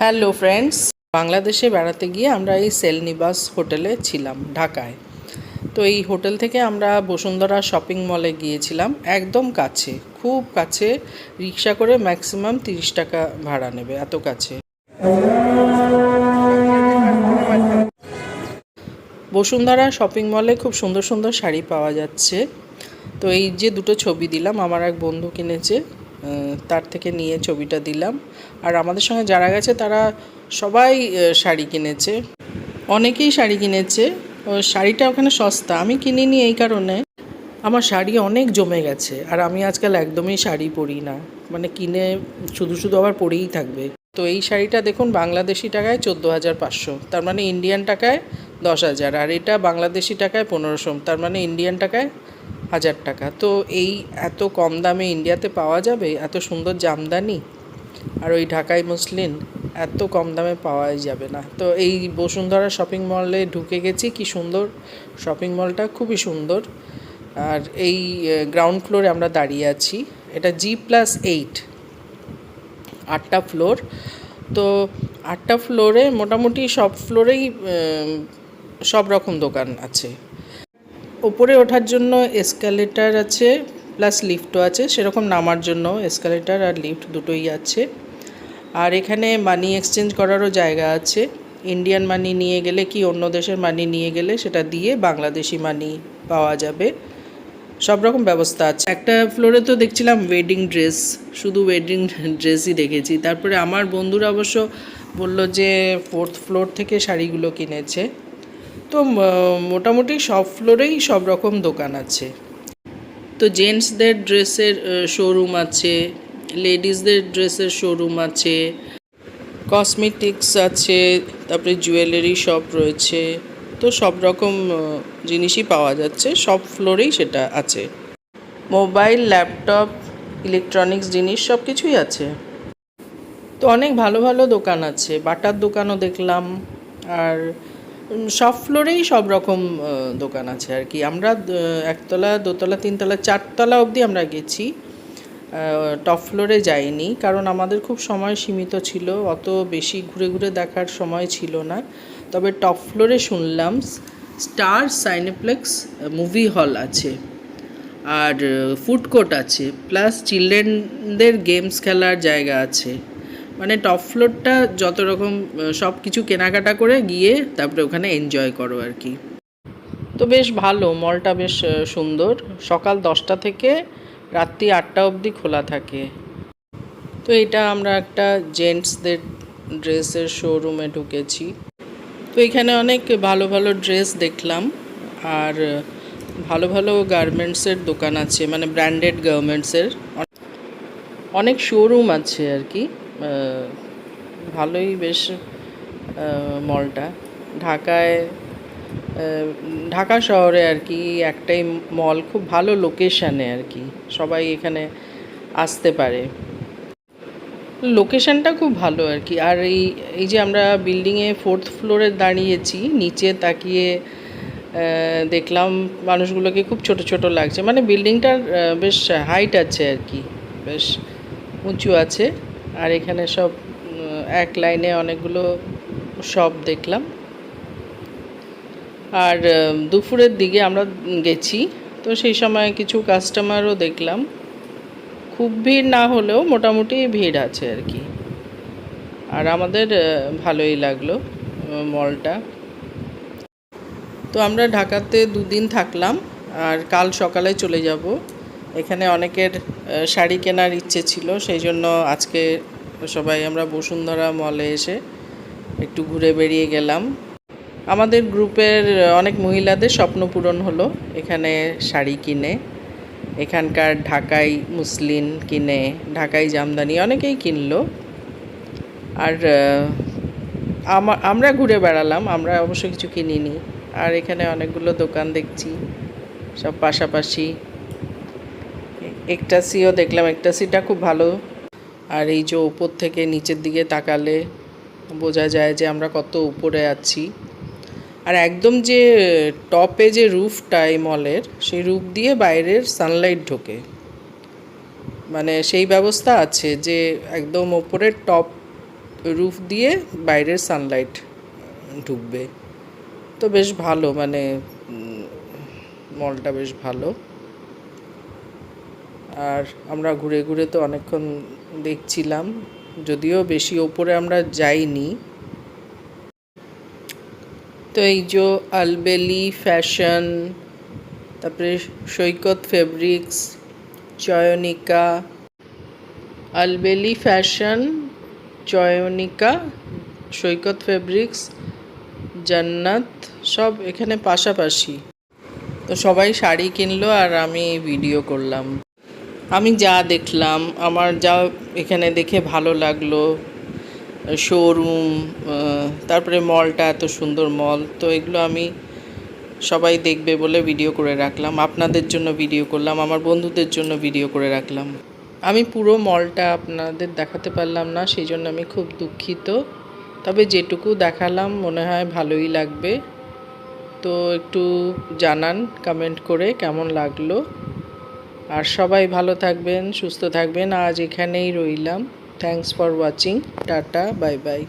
Hello friends বাংলাদেশে বেড়াতে গিয়ে আমরা এই সেলনিবাস হোটেলে ছিলাম, ঢাকায়। তো এই হোটেল থেকে আমরা বসুন্ধরা শপিং মলে গিয়েছিলাম, একদম কাছে। খুব কাছে, রিক্সা করে ম্যাক্সিমাম তিরিশ টাকা ভাড়া নেবে, এত কাছে। বসুন্ধরা শপিং মলে খুব সুন্দর সুন্দর শাড়ি পাওয়া যাচ্ছে। তো এই যে দুটো ছবি দিলাম, আমার এক বন্ধু কিনেছে। তার থেকে নিয়ে ছবিটা দিলাম। আর আমাদের সঙ্গে যারা গেছে, তারা সবাই শাড়ি কিনেছে। অনেকেই শাড়ি কিনেছে। শাড়িটা ওখানে সস্তা। আমি কিনিনি এই কারণে। আমার শাড়ি অনেক জমে গেছে। আর আমি আজকাল একদমই শাড়ি পরি না। মানে কিনে শুধু শুধু আবার পরেই থাকবে। তো এই শাড়িটা দেখুন, বাংলাদেশি টাকায় চোদ্দ হাজার পাঁচশো। তার মানে ইন্ডিয়ান টাকায় দশ হাজার। আর এটা বাংলাদেশি টাকায় পনেরোশো। তার মানে ইন্ডিয়ান টাকায় হাজার টাকা। তো এই এত কম দামে ইন্ডিয়াতে পাওয়া যাবে? এত সুন্দর জামদানি? আর ওই ঢাকাই মুসলিন এত কম দামে পাওয়াই যাবে না। তো এই বসুন্ধরা শপিং মলে ঢুকে গেছি, কি সুন্দর শপিং মলটা, খুবই সুন্দর। আর এই গ্রাউন্ড ফ্লোরে আমরা দাঁড়িয়ে আছি। এটা জি প্লাস এইট আটটা ফ্লোর তো আটটা ফ্লোরে মোটামুটি সব ফ্লোরেই সব রকম দোকান আছে। ওপরে ওঠার জন্য এসকালেটার আছে প্লাস লিফটও আছে, সেরকম নামার জন্য এসকালেটার আর লিফট দুটোই আছে। আর এখানে মানি এক্সচেঞ্জ করারও জায়গা আছে। ইন্ডিয়ান মানি নিয়ে গেলে কি অন্য দেশের মানি নিয়ে গেলে সেটা দিয়ে বাংলাদেশি মানি পাওয়া যাবে। সব রকম ব্যবস্থা আছে। একটা ফ্লোরে তো দেখছিলাম ওয়েডিং ড্রেস শুধু ওয়েডিং ড্রেসই দেখেছি। তারপরে আমার বন্ধুরা অবশ্য বলল যে ফোর্থ ফ্লোর থেকে শাড়িগুলো কিনেছে। তো মোটামুটি সব ফ্লোরেই সব রকম দোকান আছে। তো জেন্টসদের ড্রেসের শোরুম আছে, লেডিসদের ড্রেসের শোরুম আছে, কসমেটিক্স আছে, তারপরে জুয়েলারি শপ রয়েছে, তো সব রকম জিনিসই পাওয়া যাচ্ছে, সব ফ্লোরেই সেটা আছে। মোবাইল, ল্যাপটপ, ইলেকট্রনিক্স জিনিস সব কিছুই আছে। তো অনেক ভালো ভালো দোকান আছে, বাটার দোকানও দেখলাম, আর সব ফ্লোরেই সব রকম দোকান আছে আর কি। আমরা একতলা, দোতলা, তিনতলা, চারতলা অবধি আমরা গেছি। টপ ফ্লোরে যাইনি, কারণ আমাদের খুব সময় সীমিত ছিল। অত বেশি ঘুরে ঘুরে দেখার সময় ছিল না। তবে টপ ফ্লোরে শুনলাম স্টার সাইনেপ্লেক্স মুভি হল আছে। আর ফুড কোর্ট আছে। প্লাস চিলড্রেনদের গেমস খেলার জায়গা আছে। মানে টপ ফ্লোরটা যত রকম সব কিছু কেনাকাটা করে গিয়ে তারপরে ওখানে এনজয় করো আর কি। তো বেশ ভালো মলটা বেশ সুন্দর। সকাল দশটা থেকে রাত্রি আটটা অবধি খোলা থাকে। তো এটা আমরা একটা জেন্টসদের ড্রেসের শোরুমে ঢুকেছি। তো এখানে অনেক ভালো ভালো ড্রেস দেখলাম। আর ভালো ভালো গার্মেন্টসের দোকান আছে মানে ব্র্যান্ডেড গার্মেন্টসের অনেক শোরুম আছে আর কি। ভালোই বেশ মলটা। ঢাকায় ঢাকা শহরে আর কি একটাই মল খুব ভালো লোকেশানে আর কি। সবাই এখানে আসতে পারে। লোকেশনটা খুব ভালো আর কি। আর এই এই যে আমরা বিল্ডিংয়ে ফোর্থ ফ্লোরে দাঁড়িয়েছি, নিচে তাকিয়ে দেখলাম মানুষগুলোকে খুব ছোট ছোট লাগছে। মানে বিল্ডিংটার বেশ হাইট আছে আর কি। বেশ উঁচু আছে। আর এখানে সব এক লাইনে অনেকগুলো শপ দেখলাম। আর দুপুরের দিকে আমরা গেছি, তো সেই সময় কিছু কাস্টমারও দেখলাম। খুব ভিড় না হলেও মোটামুটি ভিড় আছে আর কি। আর আমাদের ভালোই লাগল মলটা তো আমরা ঢাকাতে দুদিন থাকলাম, আর কাল সকালে চলে যাব। এখানে অনেকের শাড়ি কেনার ইচ্ছে ছিল, সেই জন্য আজকে সবাই আমরা বসুন্ধরা মলে এসে একটু ঘুরে বেরিয়ে গেলাম। আমাদের গ্রুপের অনেক মহিলাদের স্বপ্ন পূরণ হলো এখানে শাড়ি কিনে। এখানকার ঢাকাই মুসলিন কিনে, ঢাকাই জামদানি, অনেকেই কিনলো। আর আমরা ঘুরে বেড়ালাম, আমরা অবশ্য কিছু কিনিনি। আর এখানে অনেকগুলো দোকান দেখছি, সব পাশাপাশি এ- একটাসিও দেখলাম একটাসিটা খুব ভালো। আর এই যে উপর থেকে নিচের দিকে তাকালে বোঝা যায় যে আমরা কত উপরে আছি। আর একদম যে টপে যে রুফটা এই মলের, সেই রুফ দিয়ে বাইরের সানলাইট ঢোকে। মানে সেই ব্যবস্থা আছে যে একদম ওপরের টপ রুফ দিয়ে বাইরের সানলাইট ঢুকবে। তো বেশ ভালো মানে মলটা বেশ ভালো। আর আমরা ঘুরে ঘুরে তো অনেকক্ষণ দেখছিলাম, যদিও বেশি ওপরে আমরা যাইনি। তো এই যে আলবেলি ফ্যাশন, তারপরে Saikat fabrics, Chayanika, Albeli fashion, Chayanika, Saikat fabrics, Jannat, সব এখানে পাশাপাশি। তো সবাই শাড়ি কিনলো আর আমি ভিডিও করলাম। আমি যা দেখলাম, আমার যা এখানে দেখে ভালো লাগল শোরুম তারপরে মলটা এত সুন্দর মল তো এগুলো আমি সবাই দেখবে বলে ভিডিও করে রাখলাম, আপনাদের জন্য ভিডিও করলাম, আমার বন্ধুদের জন্য ভিডিও করে রাখলাম। আমি পুরো মলটা আপনাদের দেখাতে পারলাম না সেই জন্য আমি খুব দুঃখিত, তবে যেটুকু দেখালাম মনে হয় ভালোই লাগবে। তো একটু জানান কমেন্ট করে কেমন লাগল। আর সবাই ভালো থাকবেন, সুস্থ থাকবেন। আজ এখানেই রইলাম। Thanks for watching tata bye bye